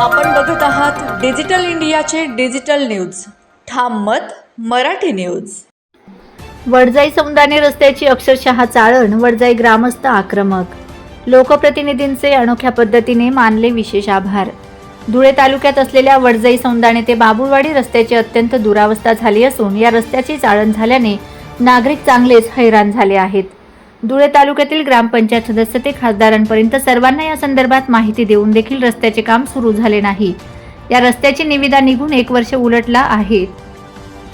आपण बघत आहात डिजिटल इंडियाचे डिजिटल न्यूज. ठाम मत मराठी न्यूज. वडजाई समुदाने रस्त्याची अक्षरशः चाळण वडजाई ग्रामस्थ आक्रमक. लोकप्रतिनिधींचे अनोख्या पद्धतीने मानले विशेष आभार. धुळे तालुक्यात असलेल्या वडजाई सौंदाणे ते बाबुळवाडी रस्त्याची अत्यंत दुरावस्था झाली असून या रस्त्याची चाळण झाल्याने नागरिक चांगलेच हैराण झाले आहेत. धुळे तालुक्यातील ग्रामपंचायत सदस्य ते खासदारांपर्यंत सर्वांना या संदर्भात माहिती देऊन देखील रस्त्याचे काम सुरू झाले नाही. या रस्त्याची निविदा निघून एक वर्ष उलटला आहे.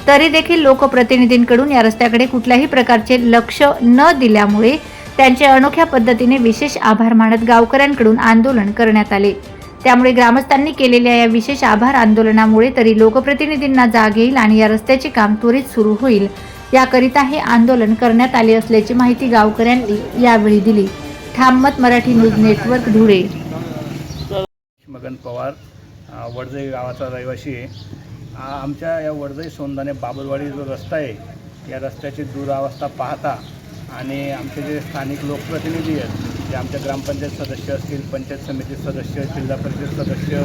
तरी देखील लोकप्रतिनिधींकडून या रस्त्याकडे कुठल्याही प्रकारचे लक्ष न दिल्यामुळे त्यांचे अनोख्या पद्धतीने विशेष आभार मानत गावकऱ्यांकडून आंदोलन करण्यात आले. त्यामुळे ग्रामस्थांनी केलेल्या या विशेष आभार आंदोलनामुळे तरी लोकप्रतिनिधींना जाग येईल आणि या रस्त्याचे काम त्वरित सुरू होईल याकरिता हे आंदोलन करण्यात आले असल्याची माहिती गावकऱ्यांनी यावेळी दिली. ठाममत मराठी न्यूज नेटवर्क धुळे. मगन पवार वडजई गावाचा रहिवासी आहे. आमच्या या वडजई सोंदाने बाबरवाडी जो रस्ता आहे या रस्त्याची दुरावस्था पाहता आणि आमचे जे स्थानिक लोकप्रतिनिधी आहेत जे आमच्या ग्रामपंचायत सदस्य असतील पंचायत समिती सदस्य जिल्हा परिषद सदस्य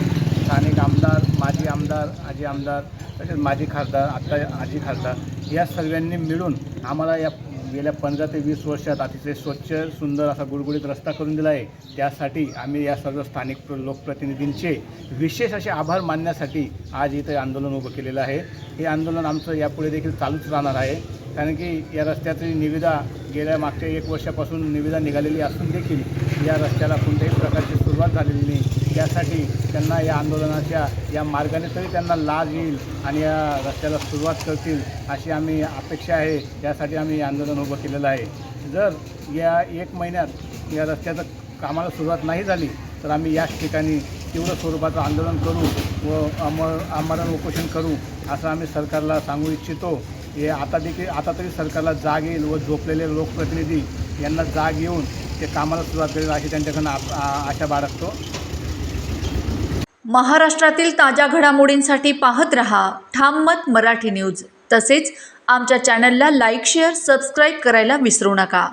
स्थानिक आमदार माजी आमदार आजी आमदार तसेच माजी खासदार आत्ता आजी खासदार या सर्वांनी मिळून आम्हाला या गेल्या पंधरा ते वीस वर्षात अतिशय स्वच्छ सुंदर असा गुळगुळीत रस्ता करून दिला आहे. त्यासाठी आम्ही या सर्व स्थानिक लोकप्रतिनिधींचे विशेष असे आभार मानण्यासाठी आज इथे आंदोलन उभं केलेलं आहे. हे आंदोलन आमचं यापुढे देखील चालूच राहणार आहे. कारण की या रस्त्याची निविदा गेल्या मागच्या एक वर्षापासून निविदा निघालेली असून देखील या रस्त्याला कोणत्याही प्रकारची सुरुवात झालेली नाही. त्यासाठी त्यांना या आंदोलनाच्या या मार्गाने तरी त्यांना लाज येईल आणि या रस्त्याला सुरुवात करतील अशी आम्ही अपेक्षा आहे. त्यासाठी आम्ही आंदोलन उभं केलेलं आहे. जर या एक महिन्यात या रस्त्याचं कामाला सुरुवात नाही झाली तर आम्ही याच ठिकाणी तीव्र स्वरूपाचं आंदोलन करू व अमर आमरण उपोषण करू असं आम्ही सरकारला सांगू इच्छितो. हे आता देखील आता तरी सरकारला जाग येईल व झोपलेले लोकप्रतिनिधी यांना जाग येऊन ते कामाला सुरुवात करेल अशी त्यांच्याकडनं आशा बाळगतो. महाराष्ट्रातील ताज्या घडामोडींसाठी पाहत रहा ठाम मत मराठी न्यूज. तसेच आमच्या चॅनलला लाईक शेअर सबस्क्राईब करायला विसरू नका.